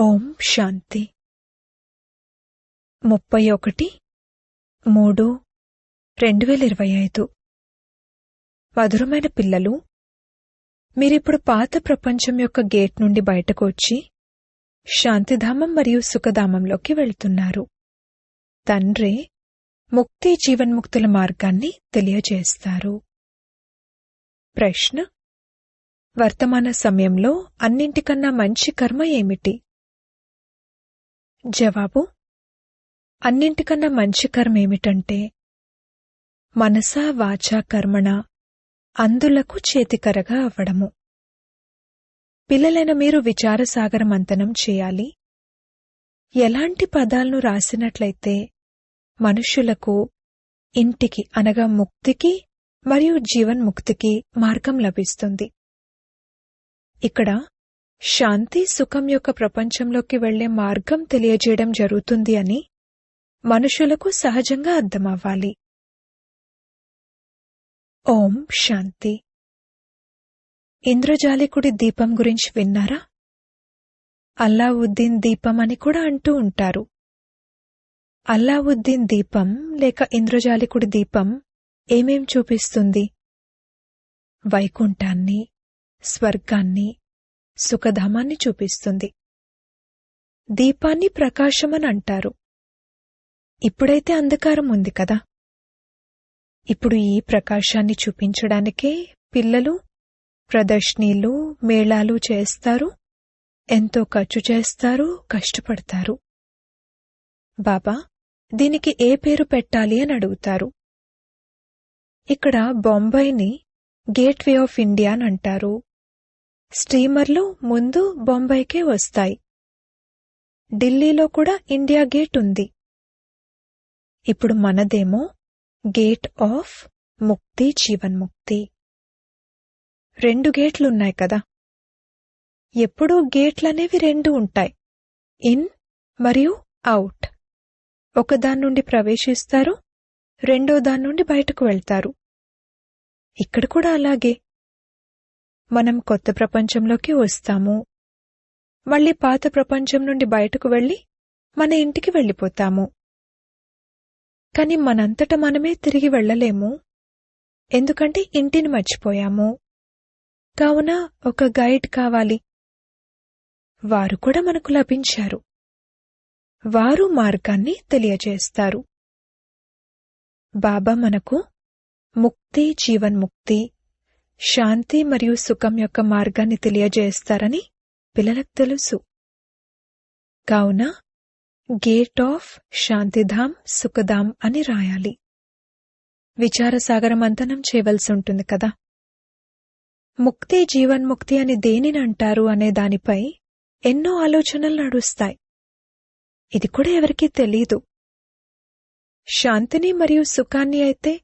ఓం శాంతి. ముప్పై ఒకటి మూడు రెండు వేల ఇరవై ఐదు. మధురమైన పిల్లలు మీరిప్పుడు పాత ప్రపంచం యొక్క గేట్ నుండి బయటకు వచ్చి శాంతిధామం మరియు సుఖధామంలోకి వెళ్తున్నారు. తండ్రి ముక్తి జీవన్ముక్తుల మార్గాన్ని తెలియజేస్తారు. ప్రశ్న వర్తమాన సమయంలో అన్నింటికన్నా మంచి కర్మ ఏమిటి? జవాబు అన్నింటికన్నా మంచి కర్మ ఏమిటంటే మనసా వాచా కర్మణ అందులకు చేతికరగా అవ్వడము పిల్లలైన మీరు విచారసాగర మంతనం చేయాలి. ఎలాంటి పదాలను రాసినట్లయితే మనుష్యులకు ఇంటికి అనగా ముక్తికి మరియు జీవన్ముక్తికి మార్గం లభిస్తుంది. ఇక్కడ శాంతి సుఖం యొక్క ప్రపంచంలోకి వెళ్ళే మార్గం తెలియజేయడం జరుగుతుంది అని మనుషులకు సహజంగా అర్థమవ్వాలి. ఓం శాంతి. ఇంద్రజాలికుడి దీపం గురించి విన్నారా? అల్లావుద్దీన్ దీపం అని కూడా అంటూ ఉంటారు. అల్లావుద్దీన్ దీపం లేక ఇంద్రజాలికుడి దీపం ఏమేం చూపిస్తుంది? వైకుంఠాన్ని స్వర్గాన్ని సుఖధామాన్ని చూపిస్తుంది. దీపాన్ని ప్రకాశమని అంటారు ఇప్పుడైతే అంధకారం ఉంది కదా. ఇప్పుడు ఈ ప్రకాశాన్ని చూపించడానికే పిల్లలు ప్రదర్శనీలు మేళాలు చేస్తారు. ఎంతో ఖర్చు చేస్తారు కష్టపడతారు. బాబా దీనికి ఏ పేరు పెట్టాలి అని అడుగుతారు. ఇక్కడ బొంబాయిని గేట్వే ఆఫ్ ఇండియా అని అంటారు. స్టీమర్లు ముందు బొంబాయికే వస్తాయి. ఢిల్లీలో కూడా ఇండియా గేట్ ఉంది. ఇప్పుడు మనదేమో గేట్ ఆఫ్ ముక్తి జీవన్ముక్తి రెండు గేట్లున్నాయి కదా. ఎప్పుడూ గేట్లనేవి రెండు ఉంటాయి. ఇన్ మరియు అవుట్. ఒకదాని నుండి ప్రవేశిస్తారు రెండో దాని నుండి బయటకు వెళ్తారు. ఇక్కడ కూడా అలాగే. మనం కొత్త ప్రపంచంలోకి వస్తాము. మళ్ళీ పాత ప్రపంచం నుండి బయటకు వెళ్ళి మన ఇంటికి వెళ్ళిపోతాము. కాని మనంతట మనమే తిరిగి వెళ్ళలేము. ఎందుకంటే ఇంటిని మర్చిపోయాము. కావున ఒక గైడ్ కావాలి. వారు కూడా మనకు లభించారు. వారు మార్గాన్ని తెలియజేస్తారు. బాబా మనకు ముక్తి జీవన్ముక్తి శాంతి మరియు సుఖం యొక్క మార్గాన్ని తెలియజేస్తారని పిల్లలకు తెలుసు. కావున గేట్ ఆఫ్ శాంతిధాం సుఖధాం అని రాయాలి. విచారసాగర మంతనం చేయవలసి ఉంటుంది కదా? ముక్తి జీవన్ముక్తి అని దేనిని అంటారు అనే దానిపై ఎన్నో ఆలోచనలు నడుస్తాయి. ఇది కూడా ఎవరికీ తెలీదు. శాంతిని మరియు సుఖాన్ని అయితే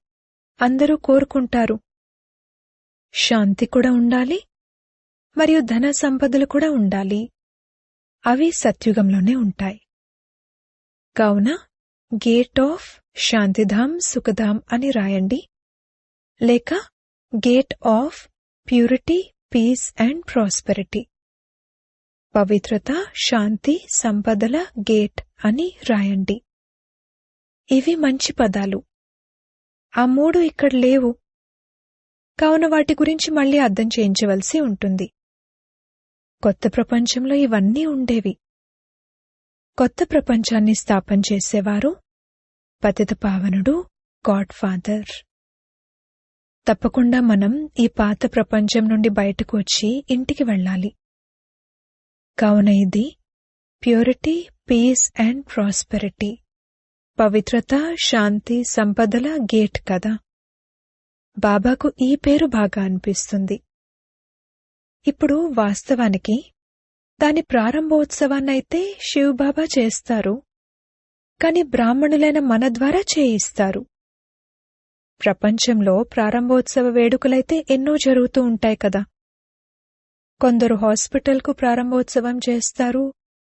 అందరూ కోరుకుంటారు. శాంతి కూడా ఉండాలి మరియు ధన సంపదలు కూడా ఉండాలి. అవి సత్యుగంలోనే ఉంటాయి. కావున గేట్ ఆఫ్ శాంతిధామ్ సుఖధామ్ అని రాయండి. లేక gate of purity peace and prosperity పవిత్రత శాంతి సంపదల గేట్ అని రాయండి. ఇవి మంచి పదాలు. ఆ మూడు ఇక్కడ లేవు. కావున వాటి గురించి మళ్ళీ అర్థం చేయించవలసి ఉంటుంది. కొత్త ప్రపంచంలో ఇవన్నీ ఉండేవి. కొత్త ప్రపంచాన్ని స్థాపన చేసేవారు పతిత పావనుడు గాడ్ ఫాదర్. తప్పకుండా మనం ఈ పాత ప్రపంచం నుండి బయటకు వచ్చి ఇంటికి వెళ్ళాలి. కావున ఇది ప్యూరిటీ పీస్ అండ్ ప్రాస్పెరిటీ. పవిత్రత శాంతి సంపదల గేట్ కదా. బాబాకు ఈ పేరు బాగా అనిపిస్తుంది. ఇప్పుడు వాస్తవానికి దాని ప్రారంభోత్సవాన్నైతే శివబాబా చేస్తారు. కాని బ్రాహ్మణులైన మన ద్వారా చేయిస్తారు. ప్రపంచంలో ప్రారంభోత్సవ వేడుకలైతే ఎన్నో జరుగుతూ ఉంటాయి కదా. కొందరు హాస్పిటల్కు ప్రారంభోత్సవం చేస్తారు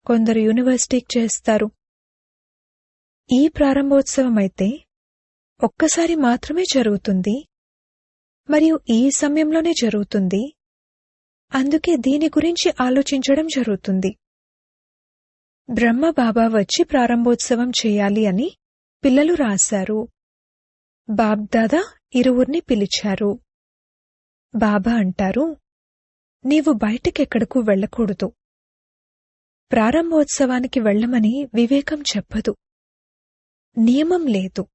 కొందరు యూనివర్సిటీకి చేస్తారు. ఈ ప్రారంభోత్సవం అయితే ఒక్కసారి మాత్రమే జరుగుతుంది. మరియు ఈ సమయంలోనే జరుగుతుంది. అందుకే దీని గురించి ఆలోచించడం జరుగుతుంది. బ్రహ్మ బాబా వచ్చి ప్రారంభోత్సవం చేయాలి అని పిల్లలు రాశారు. బాబ్దాదా ఇరువురిని పిలిచారు. బాబా అంటారు నీవు బయటకెక్కడకు వెళ్ళకూడదు. ప్రారంభోత్సవానికి వెళ్ళమని వివేకం చెప్పదు. నియమం లేదు.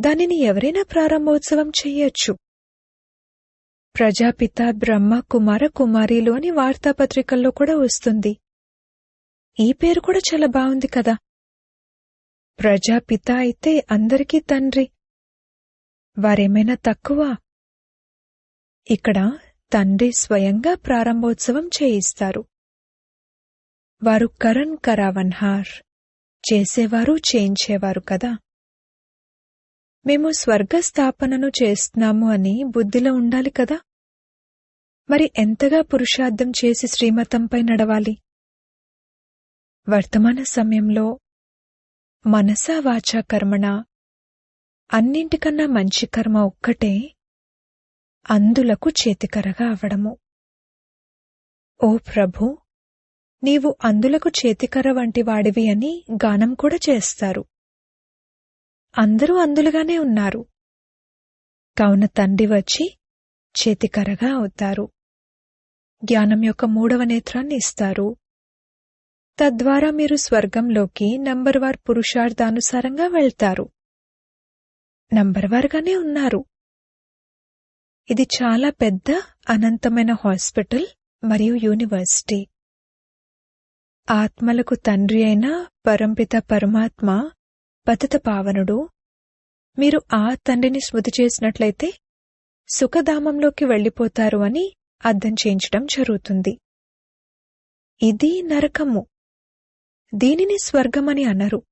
దానిని ఎవరైనా ప్రారంభోత్సవం చెయ్యొచ్చు ప్రజాపిత బ్రహ్మ కుమార కుమారిలోని అని వార్తాపత్రికల్లో కూడా వస్తుంది. ఈ పేరు కూడా చాలా బాగుంది కదా. ప్రజాపిత అయితే అందరికీ తండ్రి. వారేమైనా తక్కువ? ఇక్కడ తండ్రి స్వయంగా ప్రారంభోత్సవం చేయిస్తారు. వారు కరణ్ కరావన్హార్. చేసేవారు చేయించేవారు కదా. మేము స్వర్గ స్థాపనను చేస్తున్నాము అని బుద్ధిలో ఉండాలి కదా? మరి ఎంతగా పురుషార్థం చేసి శ్రీమతంపై నడవాలి? వర్తమాన సమయంలో మనసా వాచా కర్మణ అన్నింటికన్నా మంచి కర్మ ఒక్కటే అందులకు చేతికరగా అవడము. ఓ ప్రభు నీవు అందులకు చేతికర వంటి వాడివి అని గానం కూడా చేస్తారు. అందరూ అందులుగానే ఉన్నారు. కావున తండ్రి వచ్చి చేతికరగా అవుతారు. జ్ఞానం యొక్క మూడవ నేత్రాన్ని ఇస్తారు. తద్వారా మీరు స్వర్గంలోకి నంబర్వార్ పురుషార్థానుసారంగా వెళ్తారు. నంబర్వార్గానే ఉన్నారు. ఇది చాలా పెద్ద అనంతమైన హాస్పిటల్ మరియు యూనివర్సిటీ. ఆత్మలకు తండ్రి అయిన పరంపిత పరమాత్మ పతిత పావనుడు? మీరు ఆ తండ్రిని స్మృతి చేసినట్లయితే సుఖధామంలోకి వెళ్ళిపోతారు అని అర్థం చేయించడం జరుగుతుంది. ఇది నరకము. దీనిని స్వర్గమని అనరు.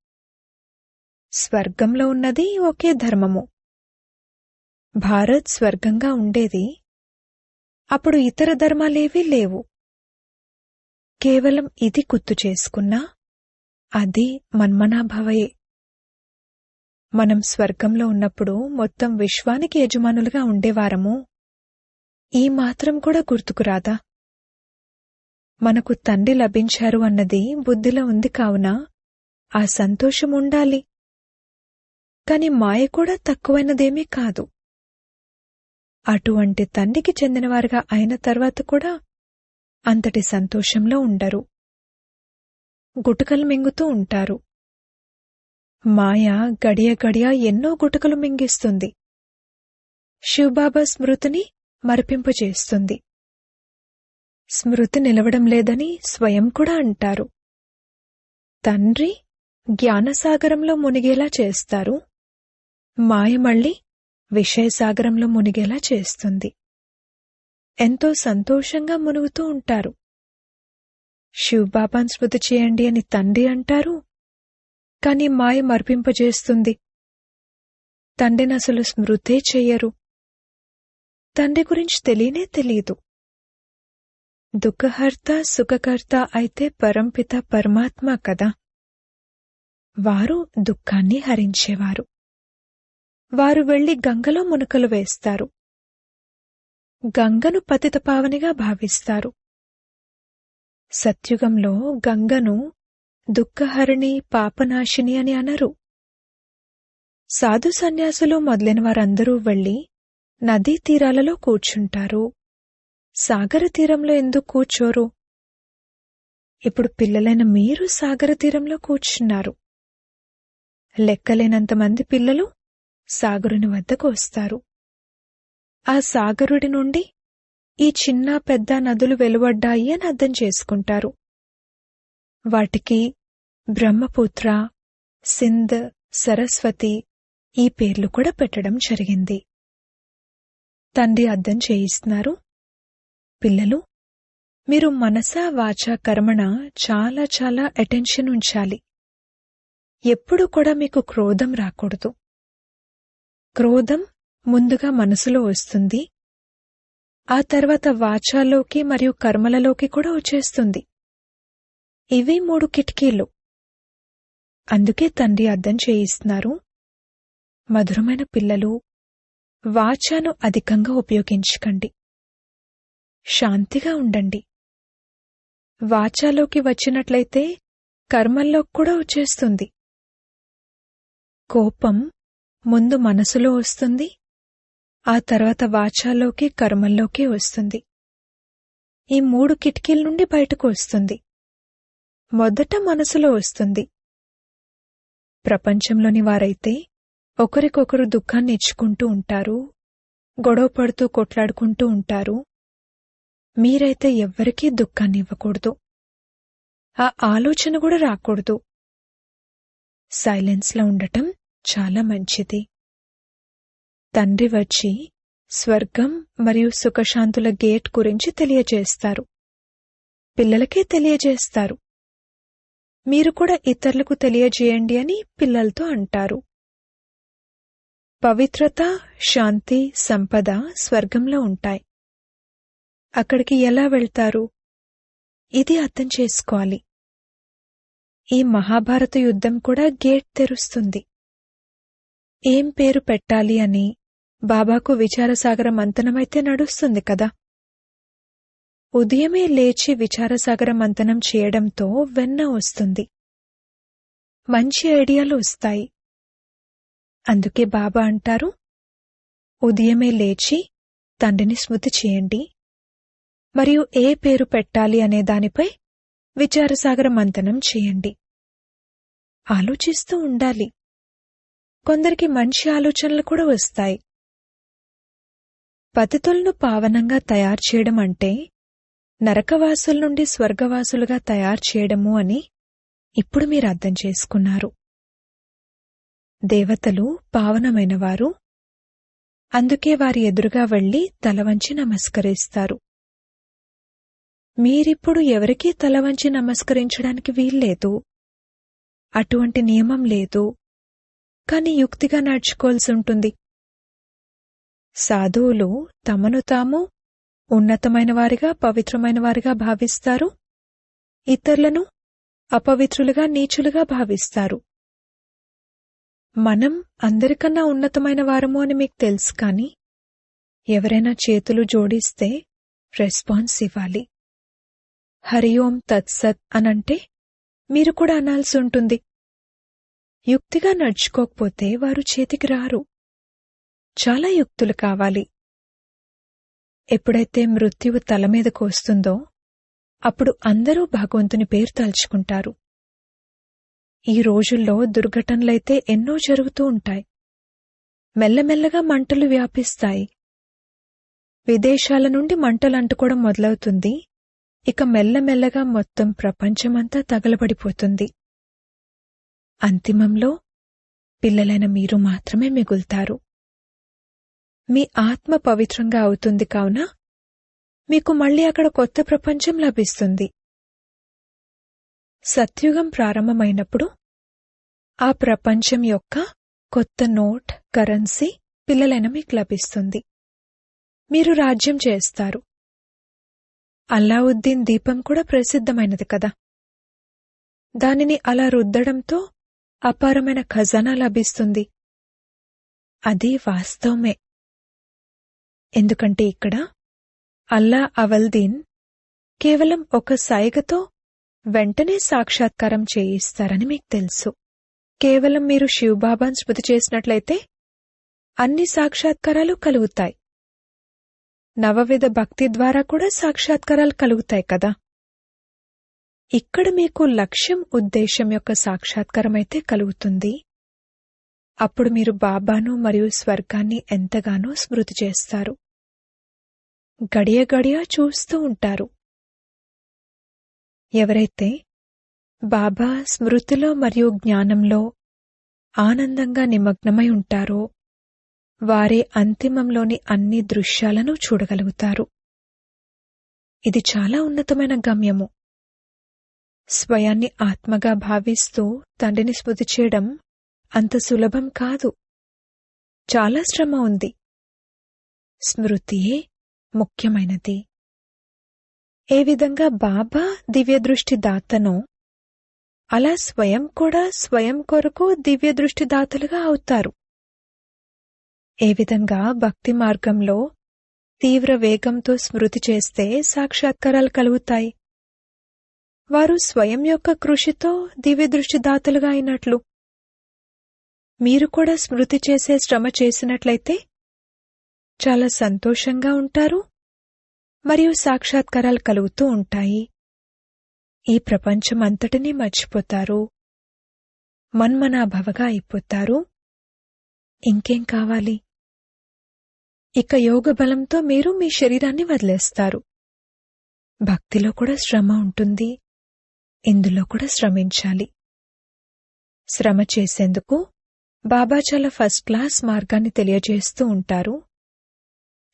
స్వర్గంలో ఉన్నది ఒకే ధర్మము. భారత్ స్వర్గంగా ఉండేది. అప్పుడు ఇతర ధర్మాలేవీ లేవు. కేవలం ఇది గుర్తు చేసుకున్నా అది మన్మనాభవయే. మనం స్వర్గంలో ఉన్నప్పుడు మొత్తం విశ్వానికి యజమానులుగా ఉండేవారము? ఈ మాత్రం కూడా గుర్తుకురాదా మనకు తండ్రి లభించారు అన్నది బుద్ధిలో ఉంది కావున ఆ సంతోషం ఉండాలి. కాని మాయ కూడా తక్కువైనదేమీ కాదు. అటువంటి తండ్రికి చెందినవారుగా అయిన తర్వాత కూడా అంతటి సంతోషంలో ఉండరు. గుటకలు మింగుతూ ఉంటారు. మాయ గడియ గడియ ఎన్నో గుటకలు మింగిస్తుంది. శివబాబా స్మృతిని మరిపింపచేస్తుంది స్మృతి నిలవడం లేదని స్వయం కూడా అంటారు. తండ్రి జ్ఞానసాగరంలో మునిగేలా చేస్తారు. మాయ మళ్ళీ విషయసాగరంలో మునిగేలా చేస్తుంది. ఎంతో సంతోషంగా మునుగుతూ ఉంటారు. శివబాబాన్ స్మృతి చేయండి అని తండ్రి అంటారు. కాని మాయ మర్పింపజేస్తుంది. తండ్రినసలు స్మృతే చెయ్యరు తండ్రి గురించి తెలియనే తెలియదు. దుఃఖహర్త సుఖకర్త అయితే పరంపిత పరమాత్మ కదా. వారు దుఃఖాన్ని హరించేవారు. వారు వెళ్ళి గంగలో మునకలు వేస్తారు. గంగను పతితపావనిగా భావిస్తారు. సత్యుగంలో గంగను దుఃఖహరిణి పాపనాశిని అని అనరు. సాధు సన్యాసులు మొదలైన వారందరూ వెళ్ళి నదీ తీరాలలో కూర్చుంటారు. సాగర తీరంలో ఎందుకు కూర్చోరు? ఇప్పుడు పిల్లలైన మీరు సాగర తీరంలో కూర్చున్నారు. లెక్కలేనంతమంది పిల్లలు సాగరుని వద్దకు వస్తారు. ఆ సాగరుడి నుండి ఈ చిన్న పెద్ద నదులు వెలువడ్డాయి అని అర్థం చేసుకుంటారు. వాటికి బ్రహ్మపుత్ర సింధ్ సరస్వతి ఈ పేర్లు కూడా పెట్టడం జరిగింది. తండ్రి అర్థం చేయిస్తున్నారు. పిల్లలు మీరు మనసా వాచా కర్మణ చాలా చాలా అటెన్షన్ ఉంచాలి. ఎప్పుడు కూడా మీకు క్రోధం రాకూడదు. క్రోధం ముందుగా మనసులో వస్తుంది. ఆ తర్వాత వాచాలోకి మరియు కర్మలలోకి కూడా వచ్చేస్తుంది. ఇవి మూడు కిటికీలు. అందుకే తండ్రి అర్థం చేయిస్తున్నారు. మధురమైన పిల్లలు వాచాను అధికంగా ఉపయోగించకండి. శాంతిగా ఉండండి. వాచాలోకి వచ్చినట్లయితే కర్మల్లో కూడా వచ్చేస్తుంది. కోపం ముందు మనసులో వస్తుంది ఆ తర్వాత వాచాల్లోకి కర్మల్లోకి వస్తుంది. ఈ మూడు కిటికీల నుండి బయటకు వస్తుంది. మొదట మనసులో వస్తుంది. ప్రపంచంలోని వారైతే ఒకరికొకరు దుఃఖాన్ని ఇచ్చుకుంటూ ఉంటారు గొడవ పడుతూ కొట్లాడుకుంటూ ఉంటారు. మీరైతే ఎవ్వరికీ దుఃఖాన్ని ఇవ్వకూడదు. ఆ ఆలోచన కూడా రాకూడదు. సైలెన్స్లో ఉండటం చాలా మంచిది. తండ్రి వచ్చి స్వర్గం మరియు సుఖశాంతుల గేట్ గురించి తెలియజేస్తారు. పిల్లలకే తెలియజేస్తారు. మీరు కూడా ఇతరులకు తెలియజేయండి అని పిల్లలతో అంటారు. పవిత్రత శాంతి సంపద స్వర్గంలో ఉంటాయి. అక్కడికి ఎలా వెళ్తారు? ఇది అర్థం చేసుకోవాలి. ఈ మహాభారత యుద్ధం కూడా గేట్ తెరుస్తుంది. ఏం పేరు పెట్టాలి అని బాబాకు విచారసాగర మంతనమైతే నడుస్తుంది కదా? ఉదయమే లేచి విచారసాగర మంతనం చేయడంతో వెన్న వస్తుంది. మంచి ఐడియాలు వస్తాయి. అందుకే బాబా అంటారు ఉదయమే లేచి తండ్రిని స్మృతి చేయండి. మరియు ఏ పేరు పెట్టాలి అనే దానిపై విచారసాగర మంతనం చేయండి. ఆలోచిస్తూ ఉండాలి. కొందరికి మంచి ఆలోచనలు కూడా వస్తాయి. పతితులను పావనంగా తయారు చేయడం అంటే నరకవాసుల నుండి స్వర్గవాసులుగా తయారు చేయడము అని ఇప్పుడు మీరు అర్థం చేసుకున్నారు. దేవతలు పావనమైనవారు అందుకే వారి ఎదురుగా వెళ్ళి తలవంచి నమస్కరిస్తారు. మీరిప్పుడు ఎవరికీ తలవంచి నమస్కరించడానికి వీల్లేదు. అటువంటి నియమం లేదు. కాని యుక్తిగా నడుచుకోవాల్సి ఉంటుంది. సాధువులు తమను తాము ఉన్నతమైన వారిగా పవిత్రమైన వారిగా భావిస్తారు. ఇతరులను అపవిత్రులుగా నీచులుగా భావిస్తారు. మనం అందరికన్నా ఉన్నతమైన వారము అని మీకు తెలుసు కాని ఎవరైనా చేతులు జోడిస్తే రెస్పాన్స్ ఇవ్వాలి. హరి ఓం తత్సత్ అనంటే మీరు కూడా అనాల్సి ఉంటుంది. యుక్తిగా నడుచుకోకపోతే వారు చేతికి రారు. చాలా యుక్తులు కావాలి. ఎప్పుడైతే మృత్యువు తలమీదకు వస్తుందో అప్పుడు అందరూ భగవంతుని పేరు తలుచుకుంటారు. ఈ రోజుల్లో దుర్ఘటనలైతే ఎన్నో జరుగుతూ ఉంటాయి. మెల్లమెల్లగా మంటలు వ్యాపిస్తాయి. విదేశాల నుండి మంటలు అంటుకోవడం మొదలవుతుంది. ఇక మెల్లమెల్లగా మొత్తం ప్రపంచమంతా తగలబడిపోతుంది. అంతిమంలో పిల్లలైన మీరు మాత్రమే మిగులుతారు. మీ ఆత్మ పవిత్రంగా అవుతుంది కావున మీకు మళ్ళీ అక్కడ కొత్త ప్రపంచం లభిస్తుంది. సత్యుగం ప్రారంభమైనప్పుడు ఆ ప్రపంచం యొక్క కొత్త నోట్ కరెన్సీ పిల్లలైన మీకు లభిస్తుంది. మీరు రాజ్యం చేస్తారు. అల్లావుద్దీన్ దీపం కూడా ప్రసిద్ధమైనది కదా. దానిని అలా రుద్దడంతో అపారమైన ఖజానా లభిస్తుంది. అది వాస్తవమే. ఎందుకంటే ఇక్కడ అల్లా అవల్దీన్ కేవలం ఒక సైగతో వెంటనే సాక్షాత్కారం చేయిస్తారని మీకు తెలుసు. కేవలం మీరు శివబాబాను స్మృతి చేసినట్లయితే అన్ని సాక్షాత్కారాలు కలుగుతాయి. నవవిధ భక్తి ద్వారా కూడా సాక్షాత్కారాలు కలుగుతాయి కదా? ఇక్కడ మీకు లక్ష్యం ఉద్దేశం యొక్క సాక్షాత్కారమైతే కలుగుతుంది. అప్పుడు మీరు బాబాను మరియు స్వర్గాన్ని ఎంతగానో స్మృతి చేస్తారు. గడియ గడియ చూస్తూ ఉంటారు. ఎవరైతే బాబా స్మృతిలో మరియు జ్ఞానంలో ఆనందంగా నిమగ్నమై ఉంటారో వారే అంతిమంలోని అన్ని దృశ్యాలను చూడగలుగుతారు. ఇది చాలా ఉన్నతమైన గమ్యము. స్వయాన్ని ఆత్మగా భావిస్తూ తండ్రిని స్మృతి చేయడం అంత సులభం కాదు. చాలా శ్రమ ఉంది. స్మృతియే ముఖ్యమైనది. ఏ విధంగా బాబా దివ్యదృష్టి దాతనో అలా స్వయం కూడా స్వయం కొరకు దివ్యదృష్టి దాతలుగా అవుతారు. ఏ విధంగా భక్తి మార్గంలో తీవ్ర వేగంతో స్మృతి చేస్తే సాక్షాత్కారాలు కలుగుతాయి. వారు స్వయం యొక్క కృషితో దివ్యదృష్టిదాతలుగా అయినట్లు. మీరు కూడా స్మృతి చేసే శ్రమ చేసినట్లయితే చాలా సంతోషంగా ఉంటారు? మరియు సాక్షాత్కారాలు కలుగుతూ ఉంటాయి. ఈ ప్రపంచం అంతటినీ మర్చిపోతారు. మన్మనాభవగా అయిపోతారు. ఇంకేం కావాలి? ఇక యోగ బలంతో మీరు మీ శరీరాన్ని వదిలేస్తారు. భక్తిలో కూడా శ్రమ ఉంటుంది. ఇందులో కూడా శ్రమించాలి. శ్రమ చేసేందుకు బాబా చాలా ఫస్ట్ క్లాస్ మార్గాన్ని తెలియజేస్తూ ఉంటారు.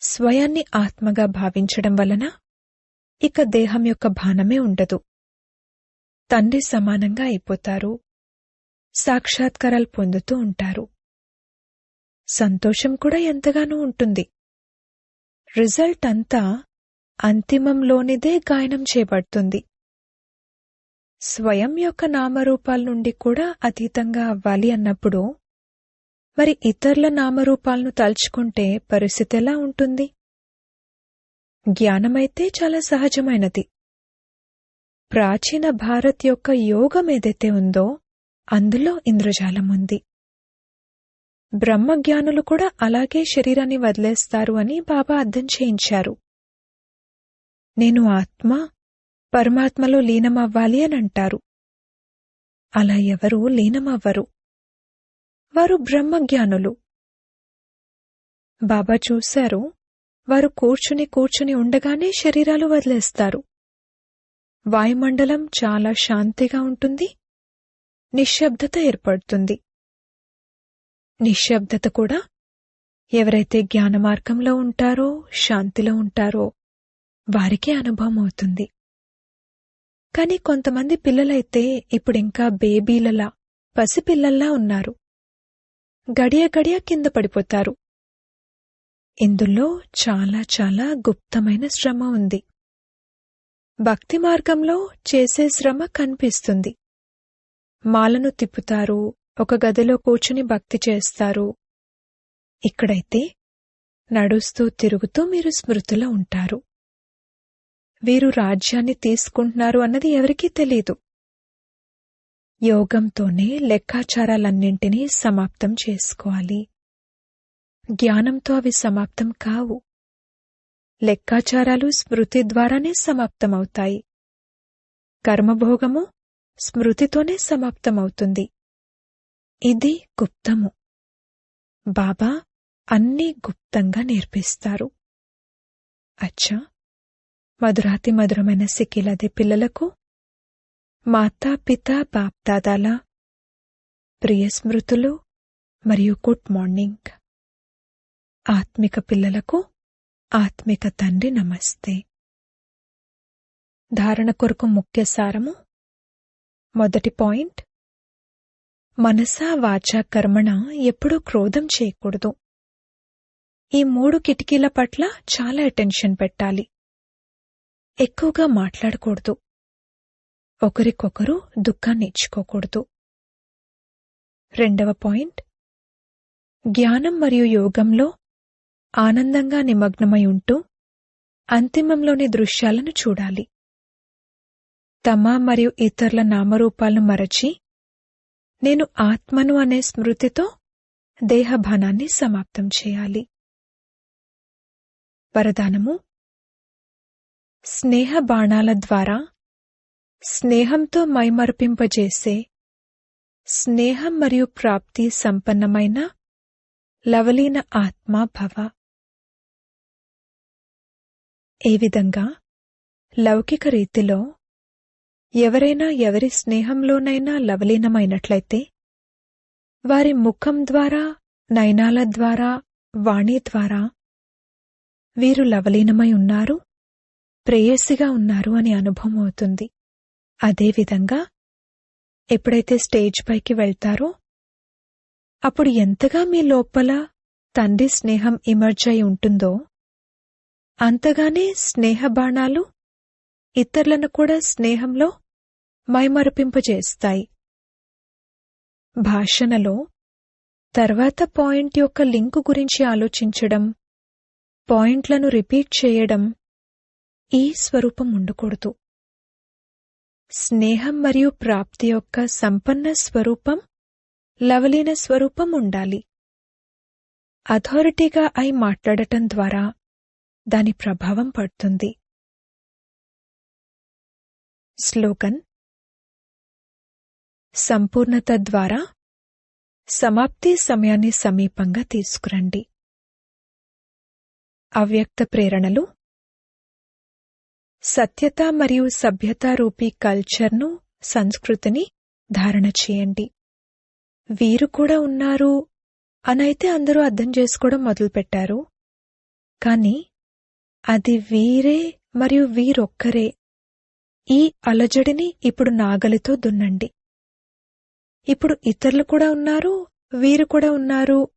స్వయాన్ని ఆత్మగా భావించడం వలన ఇక దేహం యొక్క భానమే ఉండదు. తండ్రి సమానంగా అయిపోతారు. సాక్షాత్కారాలు పొందుతూ ఉంటారు. సంతోషం కూడా ఎంతగానో ఉంటుంది. రిజల్ట్ అంతా అంతిమంలోనిదే గాయనం చేయబడుతుంది. స్వయం యొక్క నామరూపాల నుండి కూడా అతీతంగా అవ్వాలి అన్నప్పుడు మరి ఇతరుల నామరూపాలను తలుచుకుంటే పరిస్థితి ఎలా ఉంటుంది? జ్ఞానమైతే చాలా సహజమైనది. ప్రాచీన భారత్ యొక్క యోగం ఏదైతే ఉందో అందులో ఇంద్రజాలం ఉంది. బ్రహ్మజ్ఞానులు కూడా అలాగే శరీరాన్ని వదిలేస్తారు అని బాబా అర్థం చేయించారు. నేను ఆత్మ పరమాత్మలో లీనమవ్వాలి అని అంటారు. అలా ఎవరూ లీనమవ్వరు. వారు బ్రహ్మజ్ఞానులు. బాబా చూశారు. వారు కూర్చుని కూర్చుని ఉండగానే శరీరాలు వదిలేస్తారు. వాయుమండలం చాలా శాంతిగా ఉంటుంది. నిశ్శబ్దత ఏర్పడుతుంది. నిశ్శబ్దత కూడా ఎవరైతే జ్ఞాన మార్గంలో ఉంటారో శాంతిలో ఉంటారో వారికే అనుభవం అవుతుంది. కాని కొంతమంది పిల్లలైతే ఇప్పుడింకా బేబీలలా పసిపిల్లల్లా ఉన్నారు. గడియ గడియ కింద పడిపోతారు. ఇందులో చాలా చాలా గుప్తమైన శ్రమ ఉంది. భక్తి మార్గంలో చేసే శ్రమ కనిపిస్తుంది. మాలను తిప్పుతారు ఒక గదిలో కూర్చుని భక్తి చేస్తారు. ఇక్కడైతే నడుస్తూ తిరుగుతూ మీరు స్మృతిలో ఉంటారు. వీరు రాజ్యాన్ని తీసుకుంటున్నారు అన్నది ఎవరికీ తెలీదు. యోగంతోనే లెక్కాచారాలన్నింటినీ సమాప్తం చేసుకోవాలి. జ్ఞానంతో అవి సమాప్తం కావు. లెక్కాచారాలు స్మృతి ద్వారానే సమాప్తమవుతాయి. కర్మభోగము స్మృతితోనే సమాప్తమవుతుంది. ఇది గుప్తము. బాబా అన్నీ గుప్తంగా నేర్పిస్తారు. అచ్చా! మధురాతి మధురమైన సిక్కిలదే పిల్లలకు మాతా పిత బాప్దాదాల ప్రియ స్మృతులు మరియు గుడ్ మార్నింగ్. ఆత్మిక పిల్లలకు ఆత్మిక తండ్రి నమస్తే. ధారణ కొరకు ముఖ్య సారము. మొదటి పాయింట్. మనసా వాచా కర్మణ ఎప్పుడూ క్రోధం చేయకూడదు. ఈ మూడు కిటికీల పట్ల చాలా అటెన్షన్ పెట్టాలి. ఎక్కువగా మాట్లాడకూడదు. ఒకరికొకరు దుఃఖాన్ని ఇచ్చుకోకూడదు. రెండవ పాయింట్. జ్ఞానం మరియు యోగంలో ఆనందంగా నిమగ్నమై ఉంటూ అంతిమంలోని దృశ్యాలను చూడాలి. తమ మరియు ఇతరుల నామరూపాలను మరచి నేను ఆత్మను అనే స్మృతితో దేహభానాన్ని సమాప్తం చేయాలి. వరదానము. స్నేహ బాణాల ద్వారా స్నేహంతో మైమర్పింపజేసే స్నేహం మరియు ప్రాప్తి సంపన్నమైన లవలీన ఆత్మ భవ. ఏ విధంగా? లౌకిక రీతిలో ఎవరైనా ఎవరి స్నేహంలోనైనా లవలీనమైనట్లయితే వారి ముఖం ద్వారా నయనాల ద్వారా వాణి ద్వారా వీరు లవలీనమై ఉన్నారు ప్రేయసిగా ఉన్నారు అని అనుభవం అవుతుంది. అదేవిధంగా ఎప్పుడైతే స్టేజ్ పైకి వెళ్తారో అప్పుడు ఎంతగా మీ లోపల తండ్రి స్నేహం ఇమర్జ్ అయి ఉంటుందో అంతగానే స్నేహ బాణాలు ఇతరులను కూడా స్నేహంలో మైమరపింపజేస్తాయి. భాషణలో తర్వాత పాయింట్ యొక్క లింకు గురించి ఆలోచించడం పాయింట్లను రిపీట్ చేయడం ఈ స్వరూపం ఉండకూడదు. స్నేహం మరియు ప్రాప్తి యొక్క సంపన్న స్వరూపం లవలీన స్వరూపం ఉండాలి. అథారిటీగా అయి మాట్లాడటం ద్వారా దాని ప్రభావం పడుతుంది. స్లోగన్ సంపూర్ణత ద్వారా సమాప్తి సమయాన్ని సమీపంగా తీసుకురండి. అవ్యక్త ప్రేరణలు సత్యత మరియు సభ్యత రూపీ కల్చర్ను సంస్కృతిని ధారణ చేయండి. వీరు కూడా ఉన్నారు. అనైతే అందరూ అర్థం చేసుకోవడం మొదలుపెట్టారు. కాని అది వీరే మరియు వీరొక్కరే. ఈ అలజడిని ఇప్పుడు నాగలితో దున్నండి. ఇప్పుడు ఇతరులు కూడా ఉన్నారు వీరు కూడా ఉన్నారు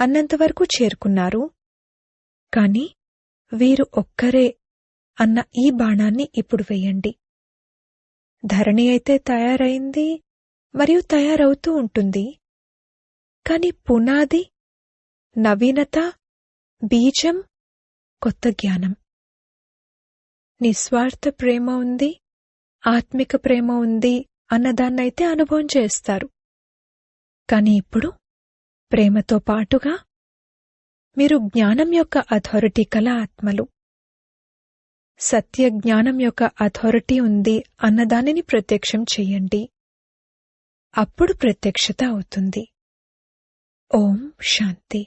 అన్నంతవరకు చేరుకున్నారు. కాని వీరు ఒక్కరే. అన్న ఈ బాణాన్ని ఇప్పుడు వేయండి. ధరణి అయితే తయారైంది మరియు తయారవుతూ ఉంటుంది. కాని పునాది నవీనత బీజం కొత్త జ్ఞానం. నిస్వార్థ ప్రేమ ఉంది ఆత్మిక ప్రేమ ఉంది అన్నదాన్నైతే అనుభవం చేస్తారు. కాని ఇప్పుడు ప్రేమతో పాటుగా మీరు జ్ఞానం యొక్క అథారిటీ కల ఆత్మలు. సత్య జ్ఞానం యొక్క అథారిటీ ఉంది అన్నదానిని ప్రత్యక్షం చెయ్యండి అప్పుడు ప్రత్యక్షత అవుతుంది. ఓం శాంతి.